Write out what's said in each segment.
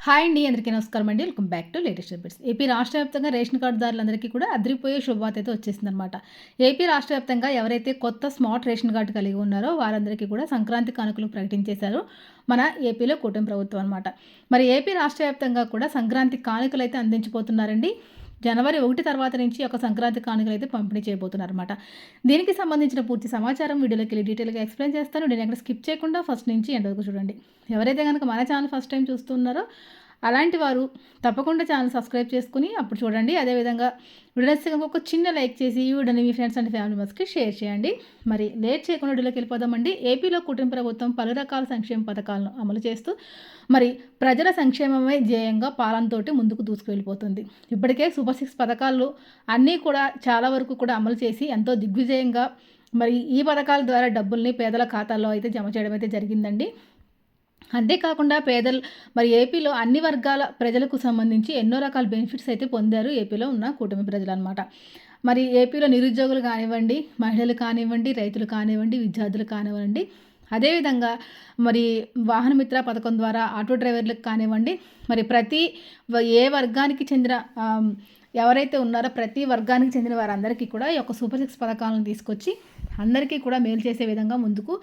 Hi అండి అందరికీ నమస్కారం అండి. Welcome back to latest updates. AP రాష్ట్ర వ్యాప్తంగా రేషన్ కార్డుదారులందరికీ కూడా అదిరిపోయే శుభవార్త అయితే వచ్చేసిందనమాట ఏపీ రాష్ట్ర వ్యాప్తంగా ఎవరైతే కొత్త స్మార్ట్ రేషన్ కార్డు కలిగి ఉన్నారో వారందరికీ కూడా సంక్రాంతి కానుకలు ప్రకటించేశారు మన ఏపీలో కూటమి ప్రభుత్వం అనమాట మరి ఏపీ రాష్ట్ర వ్యాప్తంగా కూడా సంక్రాంతి కానుకలు అయితే అందించిపోతున్నారండి జనవరి ఒకటి తర్వాత నుంచి ఒక సంక్రాంతి కానుకలు అయితే పంపిణీ చేయబోతున్నారన్నమాట. దీనికి సంబంధించిన పూర్తి సమాచారం వీడియోలోకి వెళ్ళి డీటెయిల్గా ఎక్స్ప్లెయిన్ చేస్తాను. నేను ఎక్కడ స్కిప్ చేయకుండా ఫస్ట్ నుంచి ఎండ్ వరకు చూడండి. ఎవరైతే కనుక మన ఛానల్ ఫస్ట్ టైం చూస్తున్నారో అలాంటి వారు తప్పకుండా ఛానల్ సబ్స్క్రైబ్ చేసుకుని అప్పుడు చూడండి. అదేవిధంగా వీడియోస్ ఒక చిన్న లైక్ చేసి ఈ వీడియోని మీ ఫ్రెండ్స్ అండ్ ఫ్యామిలీ మెంబర్స్కి షేర్ చేయండి. మరి లేట్ చేయకుండా వీడియోకి వెళ్ళిపోదామండి. ఏపీలో కుటుంబ ప్రభుత్వం పలు రకాల సంక్షేమ పథకాలను అమలు చేస్తూ మరి ప్రజల సంక్షేమమే ధ్యేయంగా పాలనతో ముందుకు దూసుకువెళ్ళిపోతుంది. ఇప్పటికే సూపర్ సిక్స్ పథకాలు అన్నీ కూడా చాలా వరకు కూడా అమలు చేసి ఎంతో దిగ్విజయంగా మరి ఈ పథకాల ద్వారా డబ్బుల్ని పేదల ఖాతాల్లో అయితే జమ చేయడం అయితే జరిగిందండి. అంతేకాకుండా పేదలు మరి ఏపీలో అన్ని వర్గాల ప్రజలకు సంబంధించి ఎన్నో రకాల బెనిఫిట్స్ అయితే పొందారు ఏపీలో ఉన్న కూటమి ప్రజలు అనమాట మరి ఏపీలో నిరుద్యోగులు కానివ్వండి మహిళలు కానివ్వండి రైతులు కానివ్వండి విద్యార్థులు కానివ్వండి అదేవిధంగా మరి వాహనమిత్ర పథకం ద్వారా ఆటో డ్రైవర్లకు కానివ్వండి మరి ప్రతి ఏ వర్గానికి చెందిన ఎవరైతే ఉన్నారో ప్రతి వర్గానికి చెందిన వారందరికీ కూడా ఈ యొక్క సూపర్ సిక్స్ పథకాలను తీసుకొచ్చి అందరికీ కూడా మేలు చేసే విధంగా ముందుకు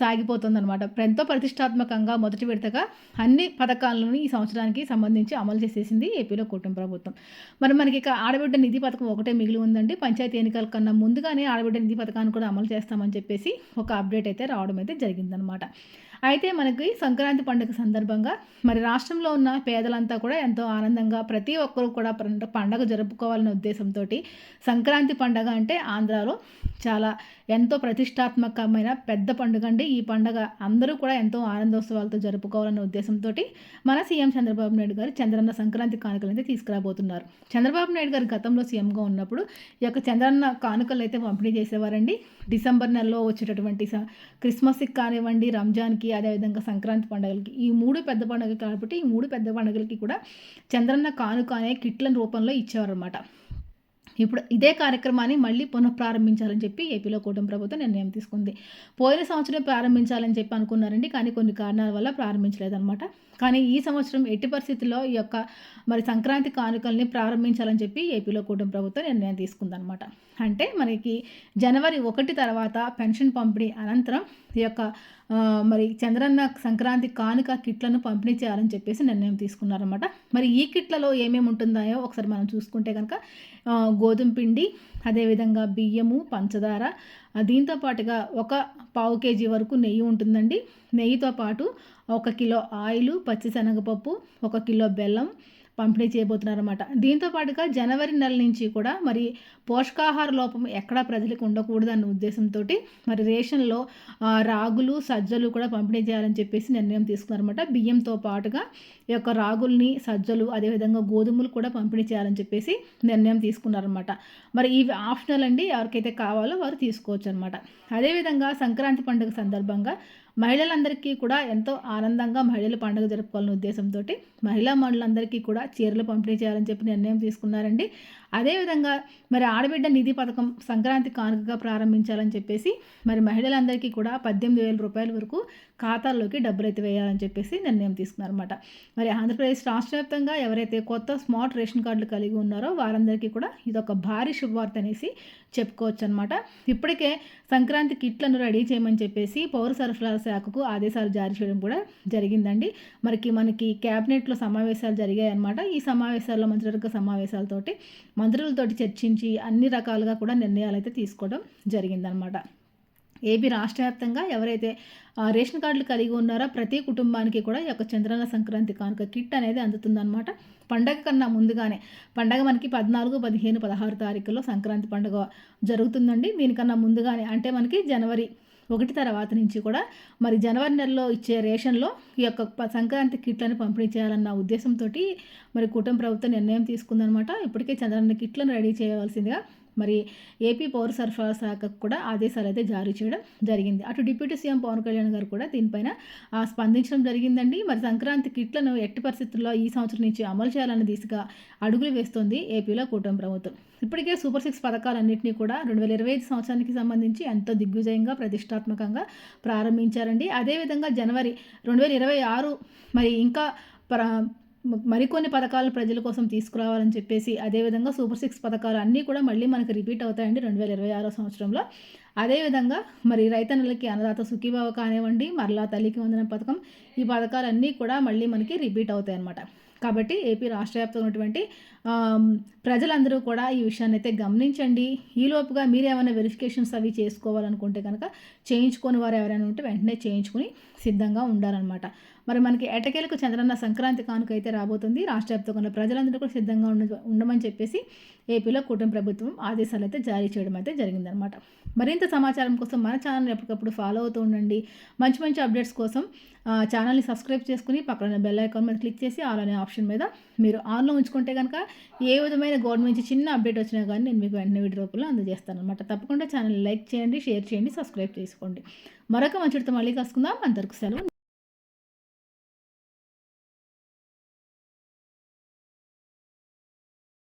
సాగిపోతుందన్నమాట. ఎంతో ప్రతిష్టాత్మకంగా మొదటి విడతగా అన్ని పథకాలను ఈ సంవత్సరానికి సంబంధించి అమలు చేసేసింది ఏపీలో కూటమి ప్రభుత్వం. మరి మనకి ఇక ఆడబిడ్డ నిధి పథకం ఒకటే మిగిలి ఉందండి. పంచాయతీ ఎన్నికల కన్నా ముందుగానే ఆడబిడ్డ నిధి పథకాన్ని కూడా అమలు చేస్తామని చెప్పేసి ఒక అప్డేట్ అయితే రావడం అయితే జరిగిందనమాట అయితే మనకి సంక్రాంతి పండుగ సందర్భంగా మరి రాష్ట్రంలో ఉన్న పేదలంతా కూడా ఎంతో ఆనందంగా ప్రతి ఒక్కరు కూడా పండగ జరుపుకోవాలనే ఉద్దేశంతో సంక్రాంతి పండగ అంటే ఆంధ్రాలో చాలా ఎంతో ప్రతిష్టాత్మకమైన పెద్ద పండుగ అండి. ఈ పండుగ అందరూ కూడా ఎంతో ఆనందోత్సవాలతో జరుపుకోవాలనే ఉద్దేశంతో మన సీఎం చంద్రబాబు నాయుడు గారు చంద్రన్న సంక్రాంతి కానుకలు అయితే తీసుకురాబోతున్నారు. చంద్రబాబు నాయుడు గారు గతంలో సీఎంగా ఉన్నప్పుడు ఈ యొక్క చంద్రన్న కానుకలు అయితే పంపిణీ చేసేవారండి. డిసెంబర్ నెలలో వచ్చేటటువంటి క్రిస్మస్కి కానివ్వండి రంజాన్కి అదేవిధంగా సంక్రాంతి పండుగలకి ఈ మూడు పెద్ద పండుగలు కాబట్టి ఈ మూడు పెద్ద పండుగలకి కూడా చంద్రన్న కానుక అనే కిట్ల రూపంలో ఇచ్చేవారన్నమాట. ఇప్పుడు ఇదే కార్యక్రమాన్ని మళ్ళీ పునఃప్రారంభించాలని చెప్పి ఏపీలో కూటమి ప్రభుత్వం నిర్ణయం తీసుకుంది. పోయిన సంవత్సరం ప్రారంభించాలని చెప్పి అనుకున్నారండి కానీ కొన్ని కారణాల వల్ల ప్రారంభించలేదన్నమాట. కానీ ఈ సంవత్సరం ఎట్టి పరిస్థితుల్లో ఈ యొక్క మరి సంక్రాంతి కానుకల్ని ప్రారంభించాలని చెప్పి ఏపీలో కూటమి ప్రభుత్వం నిర్ణయం తీసుకుందనమాట అంటే మనకి జనవరి ఒకటి తర్వాత పెన్షన్ పంపిణీ అనంతరం ఈ యొక్క మరి చంద్రన్న సంక్రాంతి కానుక కిట్లను పంపిణీ చేయాలని చెప్పేసి నిర్ణయం తీసుకున్నారనమాట మరి ఈ కిట్లలో ఏమేమి ఉంటుందాయో ఒకసారి మనం చూసుకుంటే కనుక గోధుమ పిండి అదేవిధంగా బియ్యము పంచదార దీంతో పాటుగా ఒక పావు కేజీ వరకు నెయ్యి ఉంటుందండి. నెయ్యితో పాటు ఒక కిలో ఆయిల్ పచ్చిశనగపప్పు ఒక కిలో బెల్లం పంపిణీ చేయబోతున్నారన్నమాట. దీంతో పాటుగా జనవరి నెల నుంచి కూడా మరి పోషకాహార లోపం ఎక్కడా ప్రజలకు ఉండకూడదన్న ఉద్దేశంతో మరి రేషన్లో రాగులు సజ్జలు కూడా పంపిణీ చేయాలని చెప్పేసి నిర్ణయం తీసుకున్నారన్నమాట. బియ్యంతో పాటుగా ఈ యొక్క రాగుల్ని సజ్జలు అదేవిధంగా గోధుమలు కూడా పంపిణీ చేయాలని చెప్పేసి నిర్ణయం తీసుకున్నారన్నమాట. మరి ఇవి ఆప్షనల్ అండి. ఎవరికైతే కావాలో వారు తీసుకోవచ్చు అనమాట అదేవిధంగా సంక్రాంతి పండుగ సందర్భంగా మహిళలందరికీ కూడా ఎంతో ఆనందంగా మహిళల పండుగ జరుపుకోవాలనే ఉద్దేశంతో మహిళా మండలందరికీ కూడా చీరలు పంపిణీ చేయాలని చెప్పి నిర్ణయం తీసుకున్నారండి. అదేవిధంగా మరి ఆడబిడ్డ నిధి పథకం సంక్రాంతి కానుకగా ప్రారంభించాలని చెప్పేసి మరి మహిళలందరికీ కూడా పద్దెనిమిది వేల రూపాయల వరకు ఖాతాల్లోకి డబ్బులు అయితే వేయాలని చెప్పేసి నిర్ణయం తీసుకున్నారన్నమాట. మరి ఆంధ్రప్రదేశ్ రాష్ట్ర వ్యాప్తంగా ఎవరైతే కొత్త స్మార్ట్ రేషన్ కార్డులు కలిగి ఉన్నారో వారందరికీ కూడా ఇదొక భారీ శుభవార్త అనేసి చెప్పుకోవచ్చు అనమాట ఇప్పటికే సంక్రాంతి కిట్లను రెడీ చేయమని చెప్పేసి పౌర సరఫరాల శాఖకు ఆదేశాలు జారీ చేయడం కూడా జరిగిందండి. మనకి మనకి క్యాబినెట్లో సమావేశాలు జరిగాయన్నమాట. ఈ సమావేశాల్లో మంత్రివర్గ సమావేశాలతోటి మంత్రులతోటి చర్చించి అన్ని రకాలుగా కూడా నిర్ణయాలు అయితే తీసుకోవడం జరిగిందనమాట ఏపీ రాష్ట్ర వ్యాప్తంగా ఎవరైతే రేషన్ కార్డులు కలిగి ఉన్నారో ప్రతి కుటుంబానికి కూడా ఈ యొక్క చంద్రన సంక్రాంతి కానుక కిట్ అనేది అందుతుందన్నమాట. పండగ కన్నా ముందుగానే పండగ మనకి పద్నాలుగు పదిహేను పదహారు తారీఖుల్లో సంక్రాంతి పండుగ జరుగుతుందండి. దీనికన్నా ముందుగానే అంటే మనకి జనవరి ఒకటి తర్వాత నుంచి కూడా మరి జనవరి నెలలో ఇచ్చే రేషన్లో ఈ యొక్క సంక్రాంతి కిట్లను పంపిణీ చేయాలన్న ఉద్దేశంతో మరి కుటుంబ ప్రభుత్వం నిర్ణయం తీసుకుందనమాట ఇప్పటికే చంద్రన్న కిట్లను రెడీ చేయవలసిందిగా మరి ఏపీ పౌర సరఫరా శాఖకు కూడా ఆదేశాలు అయితే జారీ చేయడం జరిగింది. అటు డిప్యూటీ సీఎం పవన్ కళ్యాణ్ గారు కూడా దీనిపైన స్పందించడం జరిగిందండి. మరి సంక్రాంతి కిట్లను ఎట్టి పరిస్థితుల్లో ఈ సంవత్సరం నుంచి అమలు చేయాలన్న దిశగా అడుగులు వేస్తోంది ఏపీలో కూటమి ప్రభుత్వం. ఇప్పటికే సూపర్ సిక్స్ పథకాలన్నింటినీ కూడా రెండు వేల ఇరవై ఐదు సంవత్సరానికి సంబంధించి ఎంతో దిగ్విజయంగా ప్రతిష్టాత్మకంగా ప్రారంభించారండి. అదేవిధంగా జనవరి రెండు వేల ఇరవై ఆరు మరి ఇంకా ప్ర మరికొన్ని పథకాలను ప్రజల కోసం తీసుకురావాలని చెప్పేసి అదేవిధంగా సూపర్ సిక్స్ పథకాలు అన్నీ కూడా మళ్ళీ మనకి రిపీట్ అవుతాయండి రెండు వేల ఇరవై ఆరో సంవత్సరంలో. అదేవిధంగా మరి రైతన్నలకి అన్నదాత సుఖీభావ కానివ్వండి మరలా తల్లికి వందన పథకం ఈ పథకాలన్నీ కూడా మళ్ళీ మనకి రిపీట్ అవుతాయి అన్నమాట కాబట్టి ఏపీ రాష్ట్ర వ్యాప్తంగా ఉన్నటువంటి ప్రజలందరూ కూడా ఈ విషయాన్ని అయితే గమనించండి. ఈలోపుగా మీరు ఏమైనా వెరిఫికేషన్స్ అవి చేసుకోవాలనుకుంటే కనుక చేయించుకొని వారు ఎవరైనా ఉంటే వెంటనే చేయించుకుని సిద్ధంగా ఉండాలన్నమాట. మరి మనకి ఎటకేలకు చంద్రన్న సంక్రాంతి కానుక అయితే రాబోతుంది. రాష్ట్ర వ్యాప్తంగా ఉన్న ప్రజలందరూ కూడా సిద్ధంగా ఉండ ఉండమని చెప్పేసి ఏపీలో కూటమి ప్రభుత్వం ఆదేశాలు అయితే జారీ చేయడం అయితే జరిగిందనమాట మరింత సమాచారం కోసం మన ఛానల్ ఎప్పటికప్పుడు ఫాలో అవుతూ ఉండండి. మంచి మంచి అప్డేట్స్ కోసం ఛానల్ని సబ్స్క్రైబ్ చేసుకుని పక్కన బెల్ ఐకాన్ మీద క్లిక్ చేసి ఆల్ అనే ఆప్షన్ మీద మీరు ఆన్లో ఉంచుకుంటే కనుక ఏ విధమైన గవర్నమెంట్ నుంచి చిన్న అప్డేట్ వచ్చినా కానీ నేను మీకు వెంటనే వీడియో రూపంలో అందజేస్తాను అనమాట తప్పకుండా ఛానల్ లైక్ చేయండి షేర్ చేయండి సబ్స్క్రైబ్ చేసుకోండి. మరొక మంచితో మళ్ళీ కలుసుకుందాం. అందరికీ సెలవు.